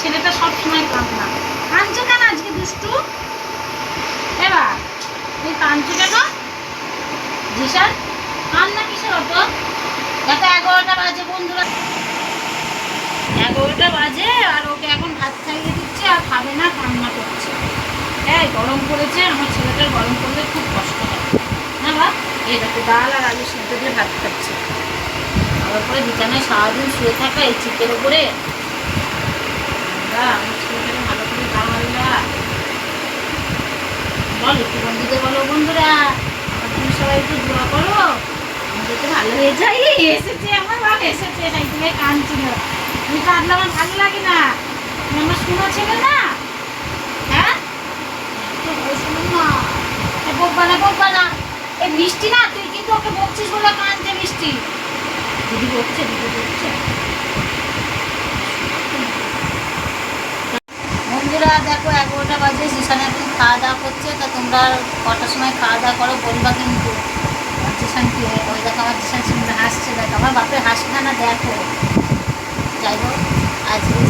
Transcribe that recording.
ছেলেটা সবসময় কাঁদনা কাঁদছো কেন আজকে দুষ্টু? এবার তুই কাঁদছো কেন? জিসান কান্না কিসের অত দেখো, এগারোটা বাজে বন্ধুরা। এগারোটা বাজে আর ওকে এখন ভাত খাইয়ে দিচ্ছে আর খাবে না, কান্না করছে। হ্যাঁ গরম পড়েছে, আমার ছেলেটার গরম পড়লে খুব কষ্ট হয়। না বা এই দেখো, ডাল আর আলু সিদ্ধ দিয়ে ভাত খাচ্ছে। আবার পরে বিছানায় সারাদিন শুয়ে থাকা এই চিকের উপরে আমরা আমার ছেলেটাকে ভালো করে খাওয়াইলা বল একটু বলো বন্ধুরা তুমি সবাই একটু দোয়া করো। আমাদের তো ভালো হয়ে যায়। এই এসেছে আমার ভালো এসেছে তাই তুমি কাঁদছিল। তুমি কাঁদলে আমার ভালো লাগে না। তুমি আমার শোনো ছেলে না? হ্যাঁ? না এ বকবা না বকবা না। এই মিষ্টি না তুই কিন্তু ওকে বকছিস বলে কাঁদছে মিষ্টি। দিদি বকছে দিদি বকছে। বন্ধুরা দেখো এগারোটা বাজে এখন খাওয়া দাওয়া করছে, তা তোমরা কটার সময় খাওয়া দাওয়া করো, বলবা কিন্তু জিসানকে ওই দেখো আমার জিসান হাসছে, দেখো, আমার বাপের হাসি না দেখো। যাই হোক, আজকে